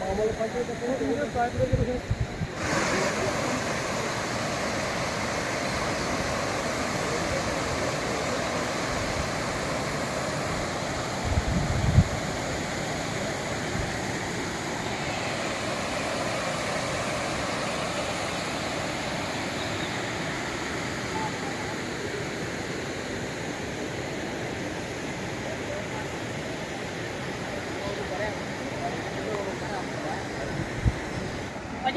మామూలు పంచాయతీ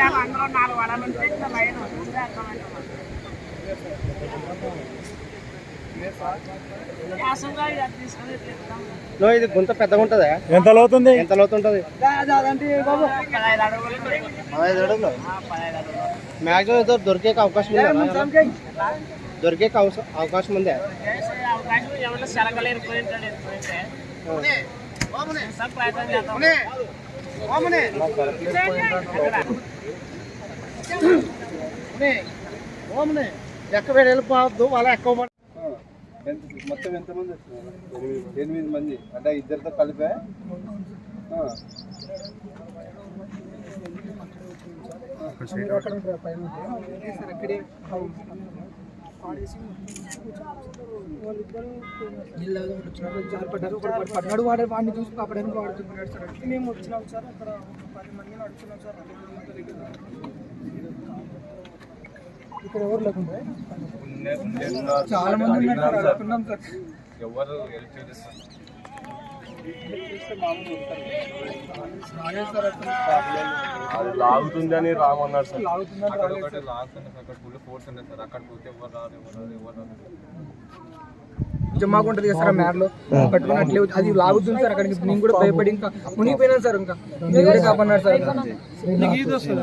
నాలుగు వడలు ఉంటే ఇట్లా లైన్ ఇది గుంత పెద్దగా ఉంటుందా? ఎంత లోతుంది ఎంత లోతు ఉంటుంది? పదహైదు అడుగులు. మ్యాక్సిమం ఇదో దొరికే అవకాశం ఉందా? దొరికే అవకాశం ఉందా? అవకాశం ఎవరైనా సెలకలేరు పోయింటాడు పోయింటే చేస్తాం, ప్రయత్నం చేద్దాం. ఎక్కడ? ఎక్క వేడి వెళ్ళిపోవద్దు వాళ్ళ ఎక్కువ మొత్తం ఎంతమంది వచ్చినారు? ఎనిమిది ఎనిమిది మంది. అంటే ఇద్దరితో కలిపే? ఆ. పడ్డాడు. వాడే వాడిని చూసి వాడుతున్నాడు సార్. మేము వచ్చినాం సార్. అక్కడ ఒక పది మంది నడుచున్నాం సార్. ఇక్కడ ఎవరు లేకుండా? చాలా మంది ఉన్నారు సార్ అడుగుతున్నాం సార్. ఎవరు హెల్ప్ సార్. అక్కడ అది లాగుతుందని రామన్నారు సార్. లాగుతుందని అక్కడ రాలేదు ఒకటి లాగుతుంది అక్కడ ఫుల్ ఫోర్స్ ఉంది సార్. అక్కడ పోతే ఎవరు రాదు ఎవరు రాదు ఎవరు రాదు జమాకు ఉంటుంది కదా సార్ మ్యాట్లో పట్టుకుని అట్లే అది లాగుతుంది సార్ అక్కడికి. నేను కూడా భయపడి ఇంకా మునిగిపోయినాను సార్ ఇంకా. దేవుడే కాపాడినాడు సార్ లైట్ వస్తుంది?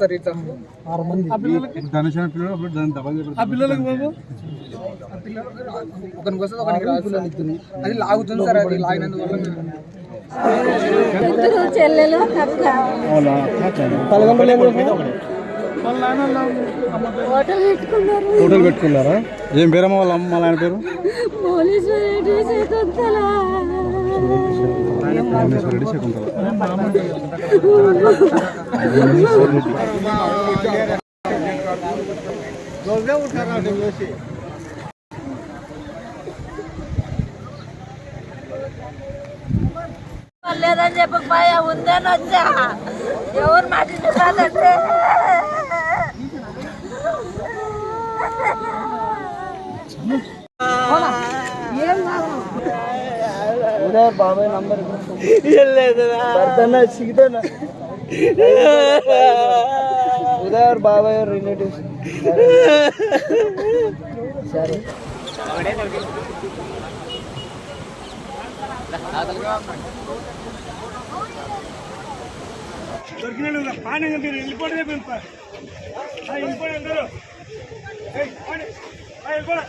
సార్ ఇట్లా. ఆరు మంది. ఆ పిల్లలకు? బాబు? ఒకరికి వస్తుంది ఒకరికి రాదు సార్. అది లాగుతుంది సార్ అది లాగినందువల్ల కూతురు చెల్లెలు అక్క. హోటల్ పెట్టుకున్నారు. హోటల్ పెట్టుకున్నారా? ఏం పేరమ్మా వాళ్ళ అమ్మ వాళ్ళ ఆయన పేరు? లేదని చెప్పక భయ ఉందని వచ్చా ఎవరు మాట్లాడాలంటే బాబాయ్ నంబర్ ఉదయ్ బాబాయ్ రిలేటివ్స్ సరే దొరికిన పానీ వెళ్ళిపోవడం వెళ్ళిపోవడం అందరూ போல